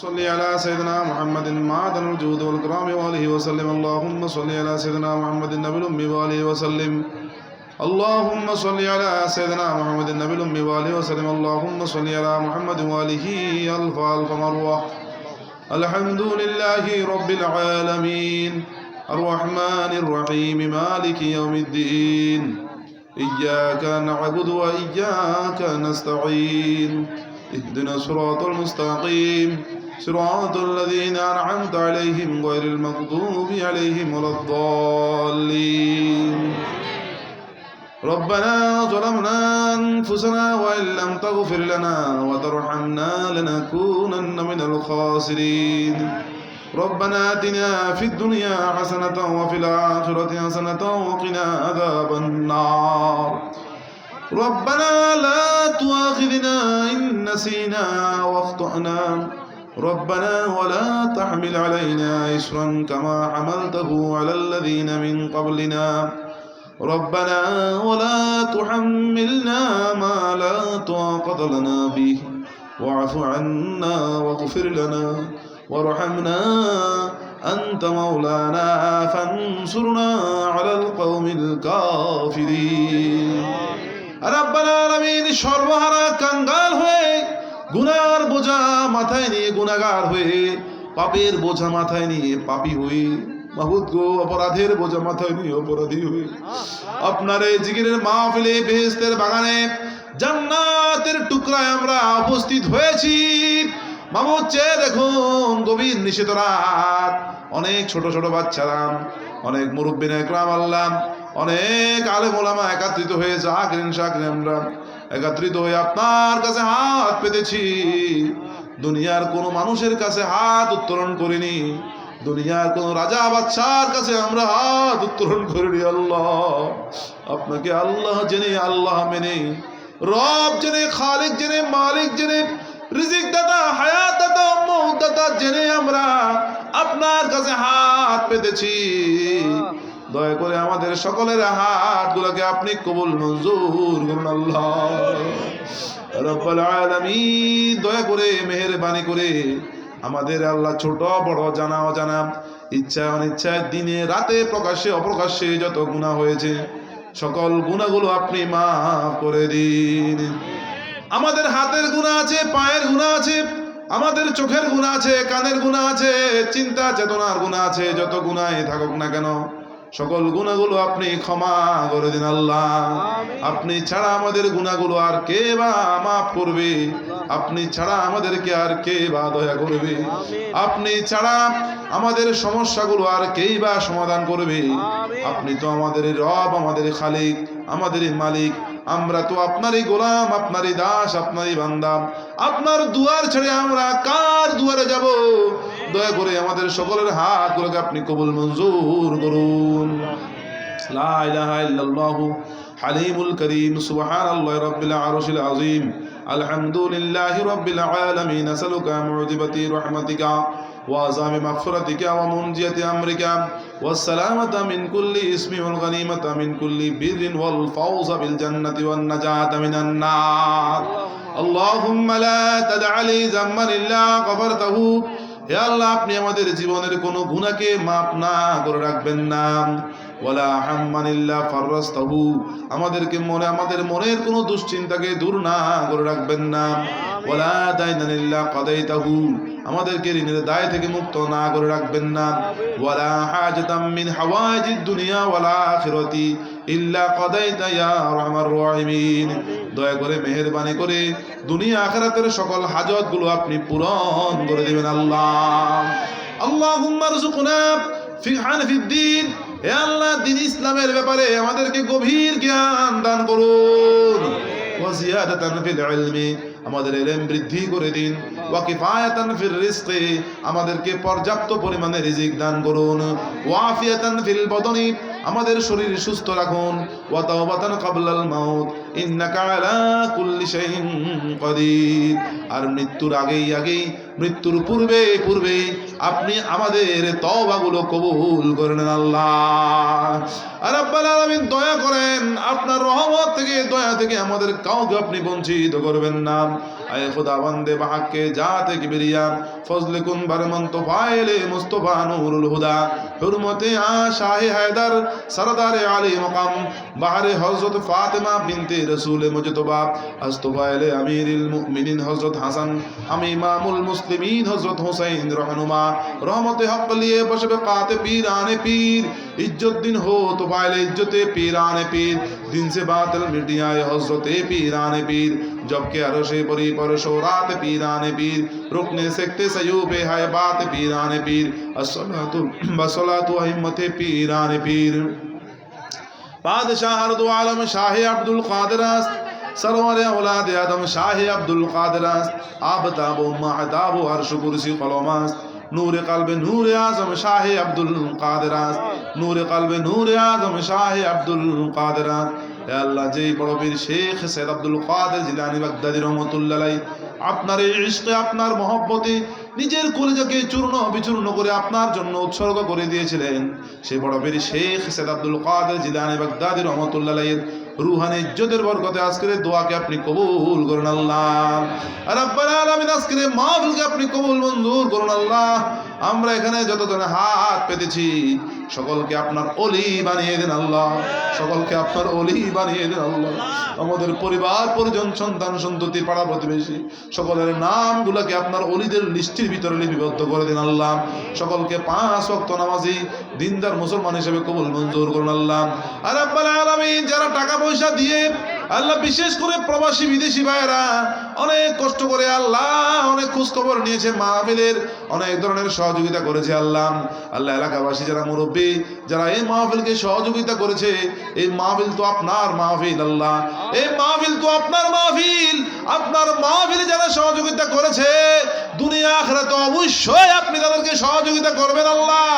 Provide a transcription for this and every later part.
صل على سيدنا محمد معدن الجود والكرام وآله وسلم. اللهم صل على سيدنا محمد النبي الأمي وآله وسلم. اللهم صل على سيدنا محمد النبي الأمي وآله وسلم. اللهم صل على محمد وآله ألف ألف مروة. الحمد لله رب العالمين. الرحمن الرحيم. مالك يوم الدين. إياك نعبد وإياك نستعين. اهدنا الصراط المستقيم. صراط الذين أنعمت عليهم غير المغضوب عليهم ولا الضالين. ربنا ظلمنا أنفسنا وإن لم تغفر لنا وترحمنا لنكونن من الخاسرين. ربنا آتنا في الدنيا حسنة وفي الآخرة حسنة وقنا عذاب النار. ربنا لا تؤاخذنا إن نسينا وأخطأنا. ربنا ولا تحمل علينا إسرا كما حملته على الذين من قبلنا ربنا ولا تحملنا ما لا طاقة لنا به واعف عنا واغفر لنا وارحمنا أنت مولانا فانصرنا على القوم الكافرين রাব্বাল আলামিন সর্বহারা কাঙ্গাল হয়ে গুনার বোঝা মাথায় নিয়ে গুনাগার হয়ে, পাপের বোঝা মাথায় নিয়ে পাপী হয়ে মাহুদ গো, অপরাধের বোঝা মাথায় নিয়ে অপরাধী হয়ে। আপনার এই জিগিরের মাহফিলে বেহেস্তের বাগানে জান্নাতের টুকরায় আমরা উপস্থিত হয়েছি। মামুদ, চেয়ে দেখুন গভীর নিষেধ রাত। অনেক ছোট ছোট বাচ্চারা, অনেক মুরব্বিন একরাম আল্লাহ, অনেক আলেম ওলামা একত্রিত হয়ে জাকরিন শাকরিন আমরা একত্রিত হয়ে আপনার কাছে হাত পেতেছি। দুনিয়ার কোনো মানুষের কাছে হাত উত্তোলন করিনি। দুনিয়ার কোন রাজা বাচ্চার কাছে আমরা হাত উত্তোলন করিনি, আল্লাহ। আপনাকে আল্লাহ জেনে, আল্লাহ মেনে, রব জেনে, খালিক জেনে, মালিক জেনে রিজিক দাদা হায়াত দাদা মৌত দাদা জেনে আমরা আপনার কাছে হাত পেতেছি। দয়া করে আমাদের সকলের হাত গুলোকে আপনি কবুল মঞ্জুর করুন আল্লাহ। দয়া করে, মেহেরবানি করে আমাদের আল্লাহ ছোট, বড়, জানা, অজানা, ইচ্ছা অনিচ্ছায় দিনে, রাতে প্রকাশ্যে অপ্রকাশ্যে যত গুনাহ হয়েছে, সকল গুণাগুলো আপনি মাফ করে দিন। আমাদের হাতের গুণা আছে, পায়ের গুণা আছে, আমাদের চোখের গুণা আছে, কানের গুণা আছে, চিন্তা, চেতনার গুণা আছে, যত গুণাই থাকুক না কেন সকল গুণাগুলো আপনি ক্ষমা করে দিন আল্লাহ। আপনি ছাড়া আমাদের গুণাগুলো আর কে বা মাফ করবে? আপনি ছাড়া আমাদেরকে আর কে বা দয়া করবে? আপনি ছাড়া আমাদের সমস্যাগুলো আর কেই বা সমাধান করবে? আপনি তো আমাদের রব আমাদের খালিক আমাদের মালিক। আমরা তো আপনারই গোলাম আপনারই দাস আপনারই বান্দা। আপনার দুয়ার ছেড়ে আমরা কার দুয়ারে যাব দয়া করে আমাদের সকলের হাতগুলোকে আপনি কবুল মঞ্জুর করুন লা ইলাহা ইল্লাল্লাহু হালিমুল করিম সুবহানাল্লাহি রাব্বিল আরশিল আযীম আলহামদুলিল্লাহি রাব্বিল আলামিন আসআলুকা মুজিবাতি রাহমাতিকা وعظام مغفرتك ومنجية أمرك والسلامة من كل اسم والغنيمة من كل بر والفوز بالجنة والنجاة من النار اللهم لا تدع لي ذنبا إلا غفرته হে আল্লাহ আপনি আমাদের জীবনের কোনো গুণাকে মাপ না করে রাখবেন না ওয়ালা হাম্মানিল্লা ফাররাস্তাহু আমাদেরকে মনে আমাদের মনের কোনো দুশ্চিন্তাকে দূর না করে রাখবেন না ওয়ালা দাইনানিল্লা কাদাইতাহু আমাদেরকে ঋণের দায় থেকে মুক্ত না করে রাখবেন না ওয়ালা হাজাতাম মিন হাওয়াজিদ দুনিয়া ওয়ালা আখিরাতি ইল্লা কাদাইতা ইয়া আরহামার রাহিমিন দয়া করে মেহেরবানি করে দুনিয়া আখিরাতের সকল হাজতগুলো আপনি পূরণ করে দিবেন আল্লাহ। আল্লাহুম্মা রযুকনা ফিকহান ফিদ্দিন হে আল্লাহ দিন ইসলামের ব্যাপারে আমাদেরকে গভীর জ্ঞান দান করুন। ওয়াজিয়াদাতান ফিল ইলমি আমাদের এলেম বৃদ্ধি করে দিন। ওয়া কিফায়াতান ফির রিজকি আমাদেরকে পর্যাপ্ত পরিমাণে রিজিক দান করুন। ওয়াফিয়াতান ফিল বদনি আমাদের শরীর সুস্থ রাখুন। ওয়াতাওবাতান কাবলাল মাউত। ইন্নাকা আলা কুল্লি শাইইন কাদির। আর মৃত্যুর আগেই আগেই, মৃত্যুর পূর্বে পূর্বে আপনি আমাদের তওবাগুলো কবুল করেন আল্লাহ। আর আব্বাল দয়া করেন, আপনার রহমত থেকে, দয়া থেকে আমাদের কাউকে আপনি বঞ্চিত করবেন না। আয় খুদাবন্দে বাহাক্কে জাতে কিবরিয়া ফজলে কুন বরমন তো ফাইলে মুস্তফা নূরুল হুদা। হুরমতে আ শাহে হায়দার সরদার আলী মকাম। বাহারে হযরত ফাতেমা বিনতে রাসূল মুজতবা। আস্তফাইলে আমিরুল মুমিনিন হযরত হাসান। আমি ইমামুল মুসলিমিন হযরত হুসাইন রহনুমা। রহমতে হক লিয়ে বসবে কাতে পীরানে পীর। موبائل عجت پیران پیر، دن سے باطل مٹیائے حضرت پیران پیر جبکہ عرش پری پر شورات پیران پیر رکنے سکتے سیوب ہے بات پیران پیر، الصلاة و احمت پیران پیر۔ بادشاہ ہر عالم شاہ عبدالقادر است، سرور اولاد آدم شاہ عبدالقادر است آبتاب و معتاب و عرش کرسی قلوم است۔ নূরে কালবে নূরে আজম শাহে আব্দুল কাদেরাস নূরে কালবে নূরে আজম শাহে আব্দুল কাদেরাস হে আল্লাহ, যেই বড় বীর শেখ সৈয়দ আব্দুল কাদের জিলানি বাগদাদি রহমতুল্লাহ আপনার এই ইশকে, আপনার মহব্বতে নিজের কলিজাকে চূর্ণ বিচূর্ণ করে আপনার জন্য উৎসর্গ করে দিয়েছিলেন। সে বড় বীর শেখ সৈয়দ আব্দুল কাদের জিলানি বাগদাদি রহমতুল্লাহ রুহানি ইজ্জতের বরকতে আজকের দোয়াকে আপনি কবুল করুন আল্লাহ। আর আব্বাল আলামিন আজকের মাহফিলকে আপনি কবুল মঞ্জুর করুন আল্লাহ। আমরা এখানে যতজনে হাত পেতেছি, সকলকে আপনার অলি বানিয়ে দেন আল্লাহ। সকলকে আপনার অলি বানিয়ে দেন আল্লাহ। আমাদের পরিবার, পরিজন, সন্তান, সন্ততি, পাড়া প্রতিবেশী, সকলের নামগুলোকে আপনার অলিদের লিস্টির ভিতরে লিপিবদ্ধ করে দিন আল্লাহ। সকলকে পাঁচ ওয়াক্ত নামাজি দিনদার মুসলমান হিসেবে কবুল মঞ্জুর করুন আল্লাহ। আর আব্বাল আলামিন যারা টাকা পয়সা দিয়ে আল্লাহ বিশেষ করে প্রবাসী বিদেশি ভাইয়েরা অনেক কষ্ট করে আল্লাহ অনেক খোঁজ খবর নিয়েছে মাহফিলের অনেক ধরনের সহযোগিতা করেছে আল্লাহ। আল্লাহ এলাকাবাসী যারা মুরব্বী, যারা এই মাহফিলকে সহযোগিতা করেছে, এই মাহফিল তো আপনার মাহফিল আল্লাহ। এই মাহফিল তো আপনার মাহফিল। আপনার মাহফিলে যারা সহযোগিতা করেছে, দুনিয়া আখরা তো অবশ্যই আপনি তাদেরকে সহযোগিতা করবেন আল্লাহ।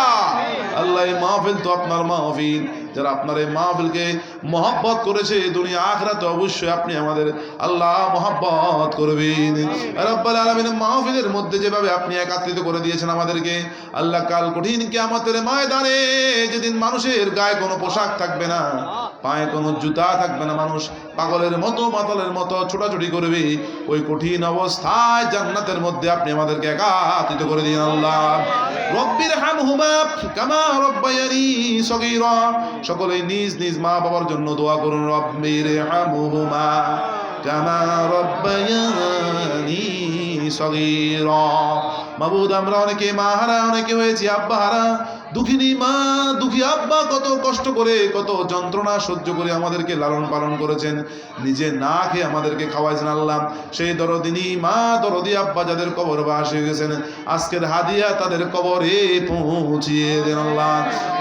আল্লাহ, এই মাহফিল তো আপনার মাহফিল। যারা আপনার এই মাহফিলকে মহব্বত করেছে দুনিয়া আখরাতে অবশ্যই আপনি আমাদের আল্লাহ মহব্বত করবেন। রব্বাল আলামিন মাহফিলের মধ্যে যেভাবে আপনি একাত্রিত করে দিয়েছেন আমাদেরকে আল্লাহ কাল কঠিন কিয়ামতের ময়দানে যেদিন মানুষের গায়ে কোনো পোশাক থাকবে না পায়ে কোনো জুতা থাকবে না মানুষ পাগলের মতো মাতলের মতো ছোটাছুটি করবে ওই কঠিন অবস্থায় জান্নাতের মধ্যে আপনি আমাদেরকে একাত্রিত করে দিন আল্লাহ। রব্বির হামহুমা কামা রব্বায়ানি সগীরা সকলে নিজ নিজ মা বাবার জন্য দোয়া করুন রব্বির আমুহুমা কামা রব্বায়ানি সগীরা। মাবুদ, আমরা অনেকে মা হারা, অনেকে হয়েছি আব্বা হারা। দুঃখিনী মা, দুঃখী আব্বা কত কষ্ট করে, কত যন্ত্রণা সহ্য করে আমাদেরকে লালন পালন করেছেন। নিজে না খেয়ে আমাদেরকে খাওয়াইছেন আল্লাহ। সেই দরদিনী মা, দরদি আব্বা যাদের কবর বাস হয়ে গেছেন, আজকের হাদিয়া তাদের কবরে পৌঁছিয়ে দেন আল্লাহ।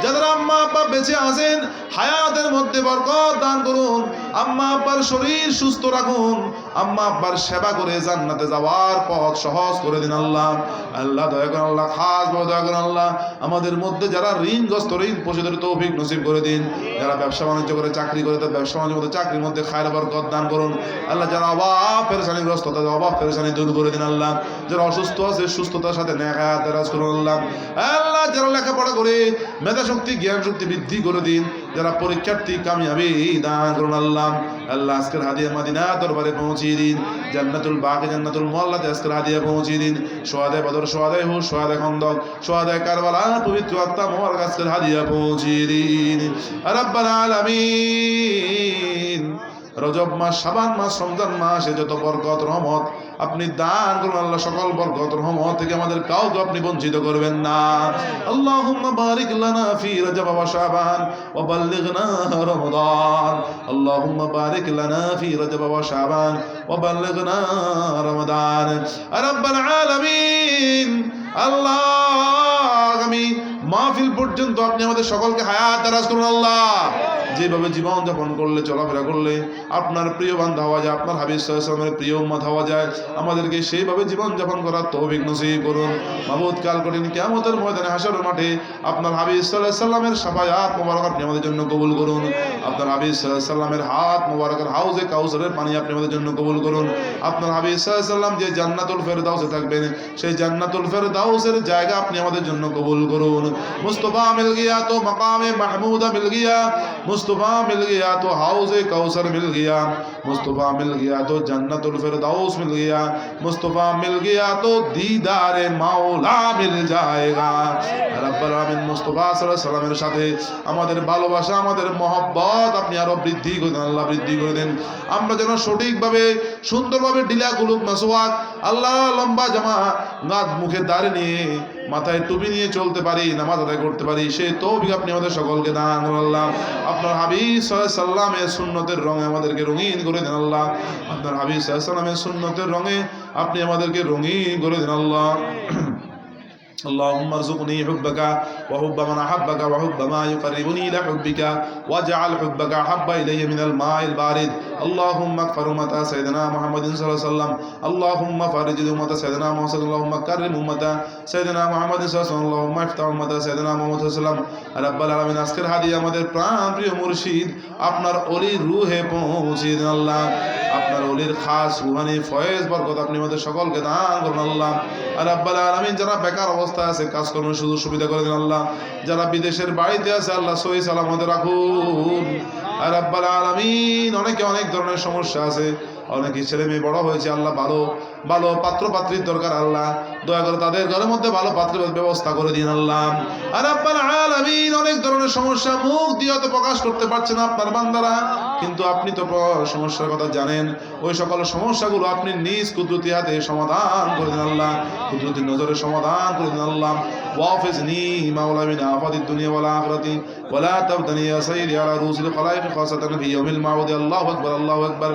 যাদের আম্মা আব্বা বেঁচে আছেন, হায়াতের মধ্যে বরকত দান করুন। আম্মা আব্বার শরীর সুস্থ রাখুন। আম্মা আব্বার সেবা করে জান্নাতে যাওয়ার পথ সহজ করে দিন আল্লাহ। আল্লাহ দয়া করেন, আল্লাহ খাস ভাবে দয়া করেন, আল্লাহ আমাদের মধ্যে যারা ঋণগ্রস্ত, ঋণ পরিশোধের তৌফিক নসিব করে দিন। যারা ব্যবসা বাণিজ্য করে, চাকরি করে, তাদের ব্যবসা বাণিজ্য মধ্যে চাকরির মধ্যে খায়ের বরকত দান করুন। আল্লাহ যারা অভাব পেরেশানিগ্রস্ত তাদের অভাব পেরেশানি দূর করে দিন আল্লাহ। যারা অসুস্থ আছে, সুস্থতার সাথে ন্যাকায়াত রাজ করুন আল্লাহ। আল্লাহ যারা লেখাপড়া করে মেধা শক্তি জ্ঞান শক্তি বৃদ্ধি করে দিন। যারা পরীক্ষার্থী কামিয়াবি, দান করুন আল্লাহ। আল্লাহ আজকের হাদিয়া মাদিনা দরবারে পৌঁছিয়ে দিন। জান্নাতুল বাকি জান্নাতুল মোল্লাতে আজকের হাদিয়া পৌঁছিয়ে দিন। সোয়াদে বদর, সোয়াদে হু সোয়াদে খন্দক, সোয়াদে কারবালা, পবিত্র আত্মা মোহার আজকের হাদিয়া পৌঁছিয়ে দিন। রব্বাল আলামিন। রজব মাস, শাবান মাস, রমজান মাসে যত বরকত, রহমত। আপনি দান করুন আল্লাহ, সকল বরকত, রহমত থেকে আমাদের কাউকে আপনি বঞ্চিত করবেন না। আল্লাহুম্মা বারিক লানা ফি রজব ওয়া শাবান ওয়া বাল্লিগনা রমাদান। আল্লাহুম্মা বারিক লানা ফি রজব ওয়া শাবান ওয়া বাল্লিগনা রমাদান। রাব্বাল আলামিন, আল্লাহ আগামী মাহফিল পর্যন্ত আপনি আমাদের সকলকে হায়াত দারাজ করুন, আল্লাহ। যেভাবে জীবন যাপন করলে, চলাফেরা করলে, আপনার প্রিয় বান্ধব হওয়া যায়, আপনার হাবিজ সাল্লামের প্রিয় উম্মত হওয়া যায়, আমাদেরকে সেইভাবে জীবন যাপন করার তৌফিক নসিব করুন। মাহমুদ কাল কঠিন কিয়ামতের ময়দানে হাসর মাঠে আপনার হাবিজ সাল্লামের সাফায়াত মোবারক আপনি আমাদের জন্য কবুল করুন। আপনার হাবিজ সাল্লামের হাত মোবারকের হাউজে কাউসারের পানি আপনি আমাদের জন্য কবুল করুন। আপনার হাবিজ সাল্লাম যে জান্নাতুল ফেরদাউসে থাকবেন, সেই জান্নাতুল ফেরদাউসের জায়গা আপনি আমাদের জন্য কবুল করুন। মুস্তফা মিল গিয়া তো মাকামে মাহমুদা মিল গিয়া मुस्तफ़ा मिल गया तो हाउस कौसर मिल गया मुस्तफ़ा मिल गया तो जन्नतुल फिरदौस मिल गया मुस्तफ़ा मिल गया तो दीदार মাওলা মিল জায়গা রব্বুল আলামিন মুস্তাফা সাল্লাল্লাহু আলাইহি সাল্লামের সাথে আমাদের ভালোবাসা আমাদের মহব্বত আপনি আরো বৃদ্ধি করে দেন আল্লাহ বৃদ্ধি করে দেন আমরা যেন সঠিকভাবে সুন্দরভাবে ডিলা গুলুক মাসওয়াক আল্লাহ লম্বা জামা নাদ মুখে দাঁড়িয়ে নিয়ে মাথায় টুপি নিয়ে চলতে পারি, নামাজ আদায় করতে পারি, সে তৌফিক আপনি আমাদের সকলকে দান আল্লাহ। আপনার হাবিব সাল্লামের সুন্নতের রঙে আমাদেরকে রঙিন করে দেন আল্লাহ। আপনার হাবিব সাল্লামের সুন্নতের রঙে আপনি আমাদেরকে রঙিন করে দেন আল্লাহ। اللهم ارزقني حبك وحب من احبك وحب ما يقربني الى حبك واجعل حبك احب الي من الماء البارد اللهم اغفر امه سيدنا محمد صلى الله عليه وسلم اللهم فرج امه سيدنا محمد اللهم كرم امه سيدنا محمد صلى الله عليه وسلم اللهم افتح امه سيدنا محمد صلى الله عليه وسلم রব্বাল আলামিন আজকের হাদি আমাদের প্রাণ প্রিয় মুর্শিদ আপনার অলির রুহে পৌঁছে দিন আল্লাহ আপনার অলির খাস রুহানি, ফয়েজ, বরকত, আপনি আমাদের সকলকে দান করুন, আল্লাহ। আর আব্বাল আলমিন যারা বেকার অবস্থা আছে, কাজকর্মের সুযোগ সুবিধা করে দিন, আল্লাহ। যারা বিদেশের বাড়িতে আছে, আল্লাহ, সহি সালামতে রাখুন। আর আব্বাল আলমিন, অনেকে অনেক ধরনের সমস্যা আছে। অনেকে ছেলে মেয়ে বড় হয়েছে আল্লাহ ভালো ভালো পাত্র পাত্রীর দরকার আল্লাহ দয়া করে তাদের ঘরের মধ্যে ভালো পাত্রের ব্যবস্থা করে দিন আল্লাহ আর আব্বাল আলামিন অনেক ধরনের সমস্যা মুখ দিয়ে হয়তো প্রকাশ করতে পারছেন আপনার বান্দারা কিন্তু আপনি তো প- সমস্যার কথা জানেন ওই সকল সমস্যাগুলো আপনি নিজ কুদরতি হাতে সমাধান করে দিন আল্লাহ কুদরতি নজরে সমাধান করে দিন আল্লাহ وافزني مولا من آفات الدنيا والآخرة ولا تبتني يا سيدي على رؤوس الخلائق خاصة في يوم المعود الله أكبر الله أكبر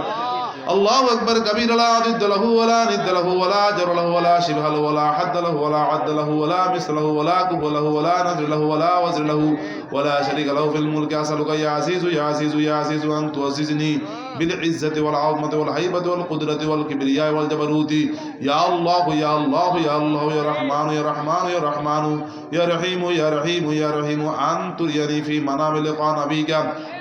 الله أكبر كبير لا ضد له ولا ند له ولا جر له ولا شبه له ولا حد له ولا عد له ولا مثل له ولا كف له ولا نذر له ولا وزر له ولا شريك له في الملك أسألك يا عزيز يا عزيز يا عزيز أن تعززني بالعزة والعظمة والهيبة والقدرة والكبرياء والجبروت. يا الله يا الله يا الله يا رحمن يا رحمن يا رحمن. يا رحيم يا رحيم يا رحيم. أن تريني في منام لقاء نبيك.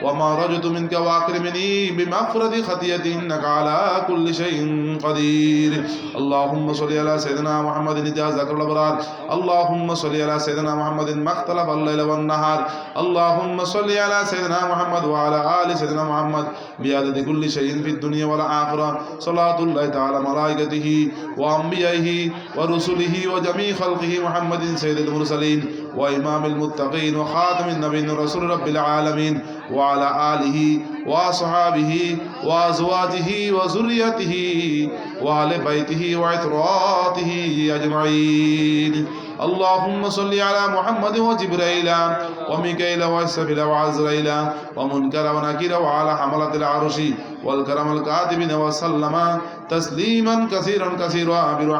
وما رجت منك وأكرمني بمغفرة خطيئتي إنك على كل شيء قدير. اللهم صل على سيدنا محمد إجازك الأبرار. اللهم صل على سيدنا محمد ما اختلف الليل والنهار. اللهم صل على سيدنا محمد وعلى آل سيدنا محمد. بعدد كل شيء في الدنيا والآخرة. صلاة الله تعالى ملائكته وأنبيائه ورسله وجميع خلقه محمد سيد المرسلين وإمام المتقين وخاتم النبيين رسول رب العالمين وعلى آله وأصحابه وأزواجه وذريته وآل بيته وعطراته أجمعين. اللهم صل على محمد وجبريل وميكائيل وإسرافيل وعزرائيل ومنكر ونكير وعلى حملة العرش والكرم الكاتبين وسلم تسليما كثيرا كثيرا